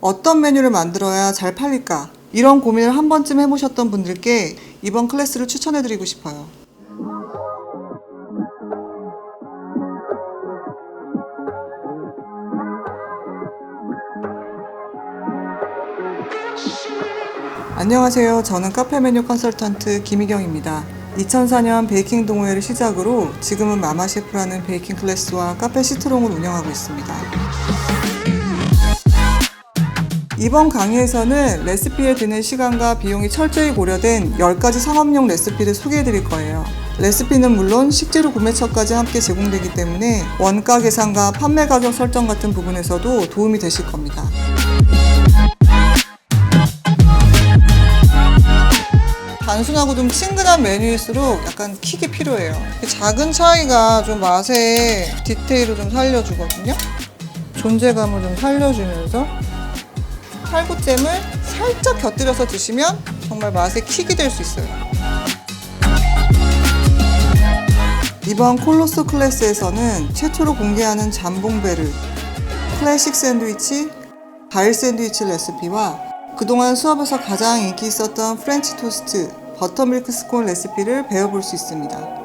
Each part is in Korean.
어떤 메뉴를 만들어야 잘 팔릴까? 이런 고민을 한 번쯤 해보셨던 분들께 이번 클래스를 추천해드리고 싶어요. 안녕하세요. 저는 카페 메뉴 컨설턴트 김희경입니다. 2004년 베이킹 동호회를 시작으로 지금은 마마셰프라는 베이킹 클래스와 카페 시트롱을 운영하고 있습니다. 이번 강의에서는 레시피에 드는 시간과 비용이 철저히 고려된 10가지 상업용 레시피를 소개해 드릴 거예요. 레시피는 물론 식재료 구매처까지 함께 제공되기 때문에 원가 계산과 판매 가격 설정 같은 부분에서도 도움이 되실 겁니다. 단순하고 좀 친근한 메뉴일수록 약간 킥이 필요해요. 작은 차이가 좀 맛의 디테일을 좀 살려주거든요. 존재감을 좀 살려주면서 칼국잼을 살짝 곁들여서 드시면 정말 맛의 킥이 될 수 있어요. 이번 콜로스 클래스에서는 최초로 공개하는 잠봉베르, 클래식 샌드위치, 과일 샌드위치 레시피와 그동안 수업에서 가장 인기 있었던 프렌치 토스트, 버터밀크 스콘 레시피를 배워볼 수 있습니다.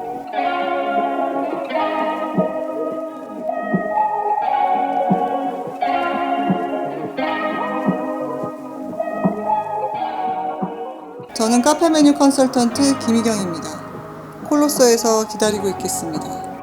저는 카페 메뉴 컨설턴트 김희경입니다. 콜로서에서 기다리고 있겠습니다.